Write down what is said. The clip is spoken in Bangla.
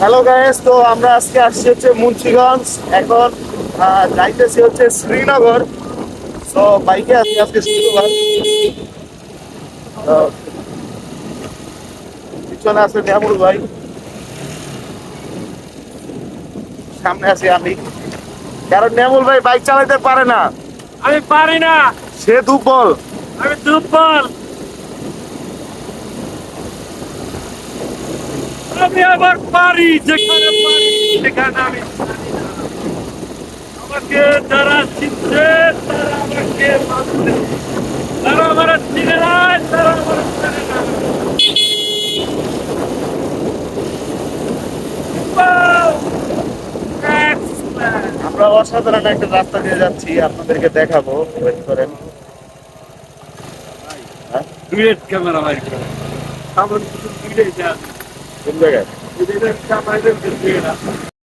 হ্যালো গাইস তো আমরা আজকে আসছি হচ্ছে মুন্সিগঞ্জ। এখন যাইতেছি হচ্ছে শ্রীনগর। তো, বাইকে আছি আজকে শুক্রবার পিছনে আছে নিয়ামুল ভাই। সামনে আছি আমি। কারণ নিয়ামুল ভাই বাইক চালাতে পারে না। আমি পারি না। সে দুর্বল। আমি দুর্বল। আমি আবার পারি যেখানে পারি সেখানে আমি। আমাকে যারা চিনছে আমরা অসাধারণ একটা রাস্তা দিয়ে যাচ্ছি আপনাদেরকে দেখাবো। ওয়েট করেন? ডুয়েট ক্যামেরা বাইক আমার কিছু দুইটাই যা কোন জায়গায় দুইটাই ক্যামেরা